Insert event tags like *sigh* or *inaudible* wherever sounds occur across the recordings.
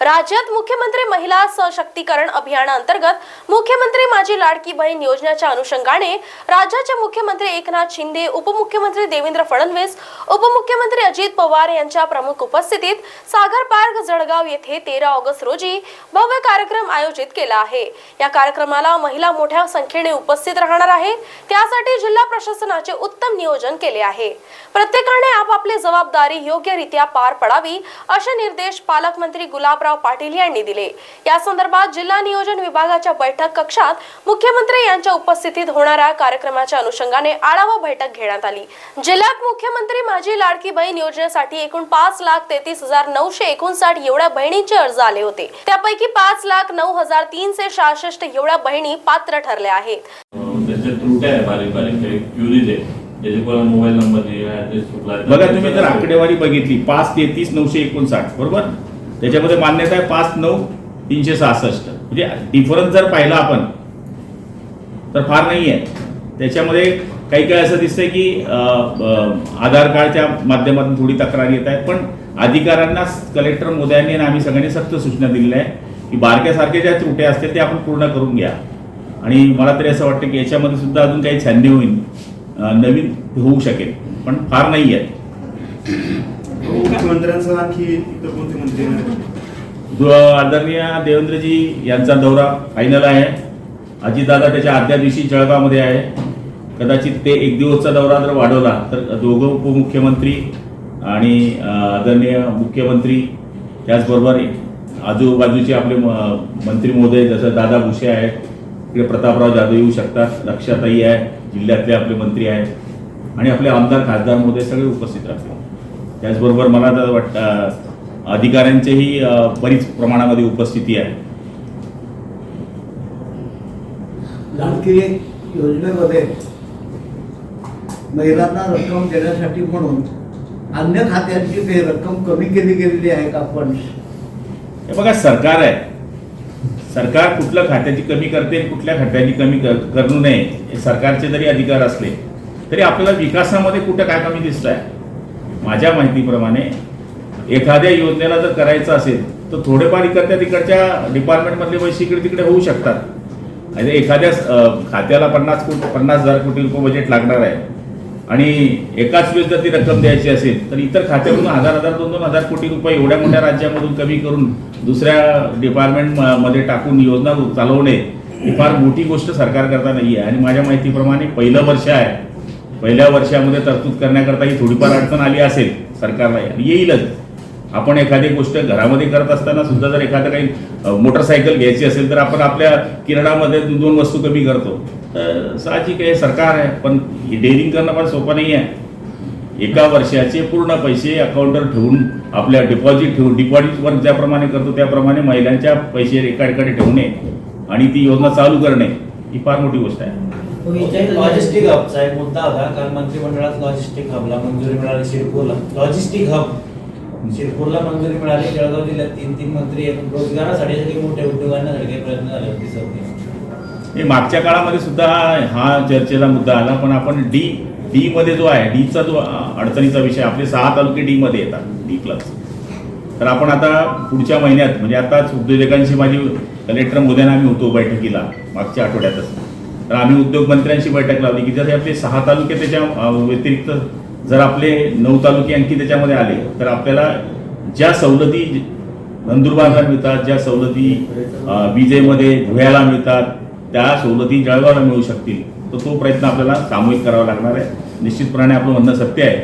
राज्यात मुख्यमंत्री महिला सशक्तीकरण अभियानाअंतर्गत मुख्यमंत्री माझी लाडकी बहीण योजनेच्या अनुषंगाने राज्याचे मुख्यमंत्री एकनाथ शिंदे उपमुख्यमंत्री देवेंद्र फडणवीस उपमुख्यमंत्री अजित पवार यांच्या प्रमुख उपस्थितीत सागर पार्क जळगाव येथे तेरा ऑगस्ट रोजी भव्य कार्यक्रम आयोजित केला आहे. या कार्यक्रमाला महिला मोठ्या संख्येने उपस्थित राहणार आहे. त्यासाठी जिल्हा प्रशासनाचे उत्तम नियोजन केले आहे. प्रत्येकाने आपापली जबाबदारी योग्यरित्या पार पडावी असे निर्देश पालकमंत्री गुलाबराव पाटील यांनी दिले. या संदर्भात जिल्हा नियोजन विभागाच्या बैठक कक्षात मुख्यमंत्री यांच्या उपस्थितीत होणाऱ्या कार्यक्रमाच्या अनुषंगाने आढावा बैठक घेण्यात आली. जिल्ह्यात मुख्यमंत्री माझी लाडकी बहीण योजनेसाठी एकूण पाच लाख तेहतीस हजार नऊशे एकोणसाठ एवढ्या बहिणींचे अर्ज आले होते. त्यापैकी पाच लाख नऊ हजार तीनशे सहासष्ट एवढ्या बहिणी पात्र ठरल्या आहेत. मोबाईल नंबर बघा तुम्ही जर आकडेवारी बघितली पाच तेहतीस नऊशे एकोणसाठ बरोबर? त्याच्यामध्ये मान्यता आहे पाच नऊ तीनशे सहासष्ट. म्हणजे डिफरन्स जर पाहिला आपण तर फार नाही आहे त्याच्यामध्ये काही काही असं दिसतंय की आधार कार्डच्या माध्यमातून थोडी तक्रार येत आहेत. पण अधिकाऱ्यांना कलेक्टर मोदयांनी आणि आम्ही सगळ्यांनी सक्त सूचना दिलेल्या आहे की बारक्यासारख्या ज्या त्रुट्या असतील त्या आपण पूर्ण करून घ्या. आणि मला तरी असं वाटतं की याच्यामध्ये सुद्धा अजून काही छाननी होईल. नवीन होऊ शकेल. पण फार नाही आहेत मुख्यमंत्र्यांचा आणखी इतर कोणते मंत्री आदरणीय देवेंद्रजी यांचा दौरा फायनल आहे. अजितदादा त्याच्या आदल्या दिवशी जळगावमध्ये आहे. कदाचित ते एक दिवसचा दौरा जर वाढवला तर दोघं उपमुख्यमंत्री आणि आदरणीय मुख्यमंत्री त्याचबरोबर आजूबाजूचे आपले म- मंत्री महोदय जसं दादा भुसे आहेत इकडे प्रतापराव जाधव येऊ शकतात लक्षाताई आहे जिल्ह्यातले आपले मंत्री आहेत. आणि आपले आमदार खासदार महोदय सगळे उपस्थित राहतील. त्याचबरोबर मला तर वाटतं अधिकाऱ्यांचीही बरीच प्रमाणामध्ये उपस्थिती आहे. लाडकी योजनेमध्ये महिलांना रक्कम देण्यासाठी म्हणून अन्य खात्यांची काही रक्कम कमी केली गेलेली आहे का पण? हे बघा सरकार आहे. सरकार कुठल्या खात्याची कमी करते कुठल्या खात्याची कमी कर नये सरकारचे जरी अधिकार असले तरी आपल्याला विकासामध्ये कुठं काय कमी दिसत आहे माझ्या माहितीप्रमाणे एखाद्या योजनेला जर करायचं असेल तर थोडेफार इकडच्या तिकडच्या डिपार्टमेंटमधले पैसे इकडे तिकडे होऊ शकतात. आणि एखाद्या खात्याला पन्नास कोटी पन्नास हजार कोटी रुपये बजेट लागणार आहे. आणि एकाच वेळेस जर ती रक्कम द्यायची असेल तर इतर खात्यामधून हजार हजार दोन दोन हजार कोटी रुपये एवढ्या मोठ्या राज्यामधून कमी करून दुसऱ्या डिपार्टमेंटमध्ये टाकून योजना चालवणे ही फार मोठी गोष्ट सरकार करता नाही आहे आणि माझ्या माहितीप्रमाणे पहिलं वर्ष आहे पहिल्या वर्षामध्ये तरतूद करण्याकरता ही थोडीफार अडचण आली असेल सरकारला. येईलच. आपण एखादी गोष्ट घरामध्ये करत असताना सुद्धा जर एखादं काही मोटरसायकल घ्यायची असेल तर आपण आपल्या किराणामध्ये दोन वस्तू कमी करतो. तर साहजिक आहे सरकार आहे. पण डेअरिंग करणं पण सोपं नाही आहे. एका वर्षाचे पूर्ण पैसे अकाउंटवर ठेवून आपल्या डिपॉझिट ठेवून डिपॉझिटवर ज्याप्रमाणे करतो त्याप्रमाणे महिलांच्या पैसे एका ठिकाणी ठेवणे आणि ती योजना चालू करणे ही फार मोठी गोष्ट आहे. लॉजिस्टिक हबचा एक मुद्दा होता. काल मंत्रिमंडळात लॉजिस्टिक हबला मंजुरी मिळाली शिरपूरला. लॉजिस्टिक हब शिरपूरला मंजुरी मिळाली. जळगाव जिल्ह्यात तीन तीन मंत्री आहेत. रोजगारासाठी सगळे मोठे उद्योगांसाठी काही प्रयत्न झाले होते हे मागच्या काळामध्ये सुद्धा हा चर्चेचा मुद्दा आला पण आपण डी डी मध्ये जो आहे डीचा जो अडचणीचा विषय आपले सहा तालुके डी मध्ये येतात डी प्लस तर आपण आता पुढच्या महिन्यात म्हणजे आताच उद्योजकांशी माझी कलेक्टर मोदयांना आम्ही होतो बैठकीला मागच्या आठवड्यातच. तर आम्ही उद्योगमंत्र्यांशी बैठक लावली की जर आपले सहा तालुके त्याच्या व्यतिरिक्त जर आपले नऊ तालुके आणखी त्याच्यामध्ये आले तर आपल्याला ज्या सवलती नंदुरबारला मिळतात ज्या सवलती विजेमध्ये धुळ्याला मिळतात त्या सवलती जळगावला मिळू शकतील तर तो प्रयत्न आपल्याला सामूहिक करावा लागणार आहे. निश्चितपणे आपलं म्हणणं सत्य आहे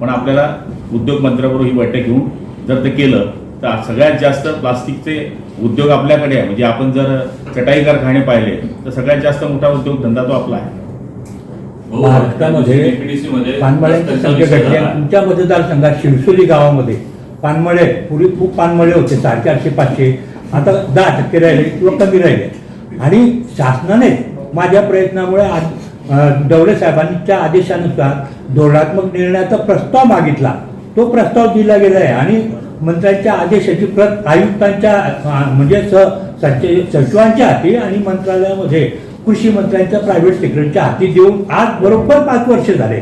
पण आपल्याला उद्योगमंत्र्याबरोबर ही बैठक घेऊन जर ते केलं तर सगळ्यात जास्त प्लास्टिकचे उद्योग आपल्याकडे आहे. म्हणजे आपण जर चटाई कारखाने पाहिले तर सगळ्यात जास्त मोठा उद्योग धंदा तो आपला आहे. भाऊ, महाराष्ट्रामध्ये PPTC मध्ये पानमळ्यांची रस्त्यांचा संख्या विषय घटली झाला. आहे. तुमच्या मतदारसंघात शिरसोली गावामध्ये पानमळे पूर्वी खूप पानमळे होते साडेचारशे पाचशे. आता दहा टक्के राहिले किंवा कमी राहिले. आणि शासनाने माझ्या प्रयत्नामुळे आज डवळे साहेबांच्या आदेशानुसार धोरणात्मक निर्णयाचा प्रस्ताव मागितला. तो प्रस्ताव दिला गेला आहे. आणि मंत्र्यांच्या आदेशाची प्रत आयुक्तांच्या म्हणजे सचिवांच्या हाती आणि मंत्रालयामध्ये कृषी मंत्र्यांच्या प्रायव्हेट सेक्रेटरीच्या हाती देऊन आज बरोबर पाच वर्ष झाले.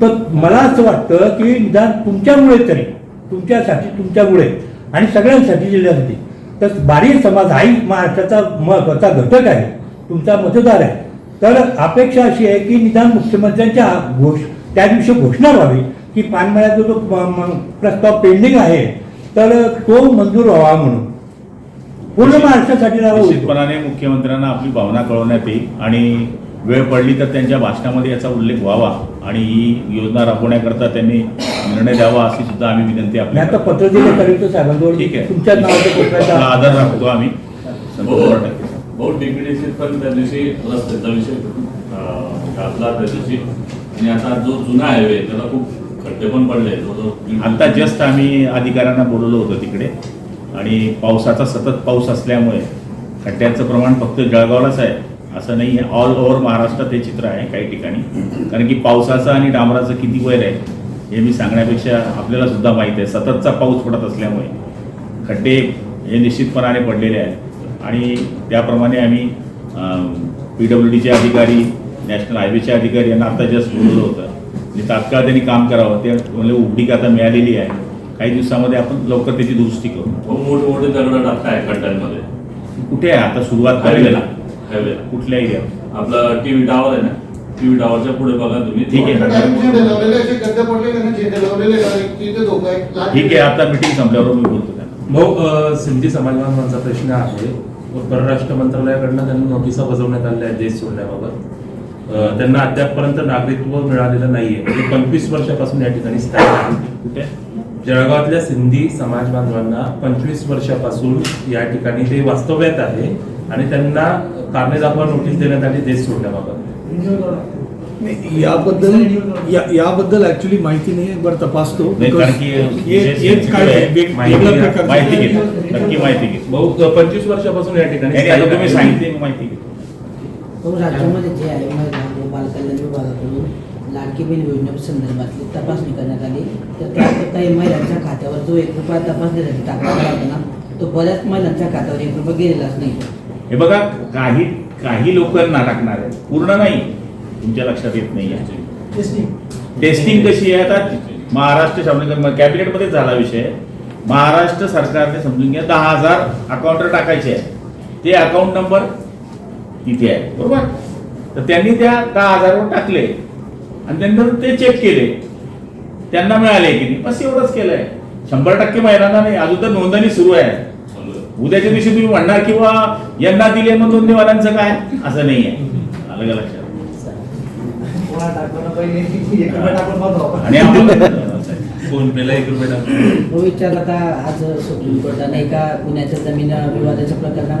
तर मला असं वाटतं की निदान तुमच्यामुळे तरी तुमच्यासाठी तुमच्यामुळे आणि सगळ्यांसाठी जिल्ह्यासाठी तर बारी समाज हाही महाराष्ट्राचा महत्त्वाचा घटक आहे तुमचा मतदार आहे. तर अपेक्षा अशी आहे की निदान मुख्यमंत्र्यांच्या घोष त्या दिवशी घोषणा व्हावी. की पानमळ्याचा जो प्रस्ताव पेंडिंग आहे तर तो मंजूर व्हावा म्हणून. पूर्ण महाराष्ट्रासाठी. निश्चितपणाने मुख्यमंत्र्यांना आपली भावना कळवण्यात येईल आणि वेळ पडली तर त्यांच्या भाषणामध्ये याचा उल्लेख व्हावा आणि ही योजना राबवण्याकरता त्यांनी निर्णय द्यावा अशी सुद्धा आम्ही विनंती आपली आता पत्र दिले कलेक्टर साहेबांजवळ ठीक आहे. तुमच्या नावाचं पत्राचा आदर राखतो आम्ही. टक्के बहुत डीपीडीसी पण त्या दिवशी रस्त्याचा विषय गाजला त्या दिवशी. आणि आता जो जुना हायवे त्याला खूप खड्डे पण पडले. आता जस्ट आम्ही अधिकाऱ्यांना बोलवलं होतं तिकडे. आणि पावसाचा सतत पाऊस असल्यामुळे खड्ड्यांचं प्रमाण फक्त जळगावलाच आहे. असं नाही आहे ऑल ओव्हर महाराष्ट्रात हे चित्र आहे काही ठिकाणी. कारण की पावसाचं आणि डांबराचं किती वैर आहे हे मी सांगण्यापेक्षा आपल्याला सुद्धा माहीत आहे. सततचा पाऊस पडत असल्यामुळे खड्डे हे निश्चितपणाने पडलेले आहेत. आणि त्याप्रमाणे आम्ही पी डब्ल्यू डीचे अधिकारी नॅशनल हायवेचे अधिकारी यांना आता जस्ट बोलवलं होतं. आणि तात्काळ त्यांनी काम करावं. ते म्हणजे उघडीक आता मिळालेली आहे. काही दिवसामध्ये आपण लवकर त्याची दुरुस्ती करू. खूप मोठे मोठे दगड टाकताय खड्ड्यांमध्ये. कुठे आहे? आता सुरुवात हायवेला. करायला. हायवेला. कुठल्या एरियात आपलं टीव्ही टावर आहे ना? टीव्ही टावरच्या पुढे बघा तुम्ही. ठीक आहे. ठीक आहे आता मिटिंग संपल्यावर मी बोलतो भाऊ सिंधी समाज बांधवांचा प्रश्न आहे. परराष्ट्र मंत्रालयाकडनं त्यांना नोटिसा बजावण्यात आल्या आहेत देश सोडण्याबाबत त्यांना अद्यापपर्यंत नागरिकत्व मिळालेलं नाहीये. म्हणजे पंचवीस वर्षापासून या ठिकाणी स्थायिक आहेत. कुठे? जळगावातल्या सिंधी समाज बांधवांना पंचवीस वर्षापासून या ठिकाणी ते वास्तव्यात आहे आणि त्यांना कारणे दाखवा नोटीस देण्यात आली देश सोडण्याबाबत याबद्दल या याबद्दल ऍक्च्युली माहिती नाही बरं तपासतो. पंचवीस वर्षापासून या ठिकाणी माहिती तो राज्यामध्ये जे आहे महिला व बालकल्याण विभागाकडून लाडकी बहीण योजनेसंदर्भातली तपासणी करण्यात आली. तर त्यात काही महिलांच्या खात्यावर जो एक रुपया तपासणीसाठी टाकला होता ना तो बऱ्याच महिलांच्या खात्यावर एक रुपया गेलेलाच नाही. हे बघा काही काही लोकांना टाकणार आहे पूर्ण नाही. तुमच्या लक्षात येत नाही आहे. टेस्टिंग कशी आहे आता? महाराष्ट्र शासन कॅबिनेटमध्येच झाला विषय. महाराष्ट्र सरकारने समजून घ्या दहा हजार अकाउंटवर टाकायचे आहे. ते अकाउंट नंबर तिथे आहे बरोबर? तर त्यांनी त्या दहा हजारवर टाकले. आणि नंतर ते चेक केले. त्यांना मिळाले की नाही. बस एवढंच केलंय. शंभर टक्के महिलांना नाही. अजून तर नोंदणी सुरू आहे. उद्याच्या दिवशी तुम्ही म्हणणार किंवा यांना दिले मग नोंदणीवाल्यांचं काय? असं नाही आहे. आलं का लक्षात. आणि आपण- *laughs* फोन पेला एक रुपये टाकून. तो विचार आता आज सुप्रीम कोर्टाने एका पुण्याच्या जमीन विवादाच्या प्रकरणावर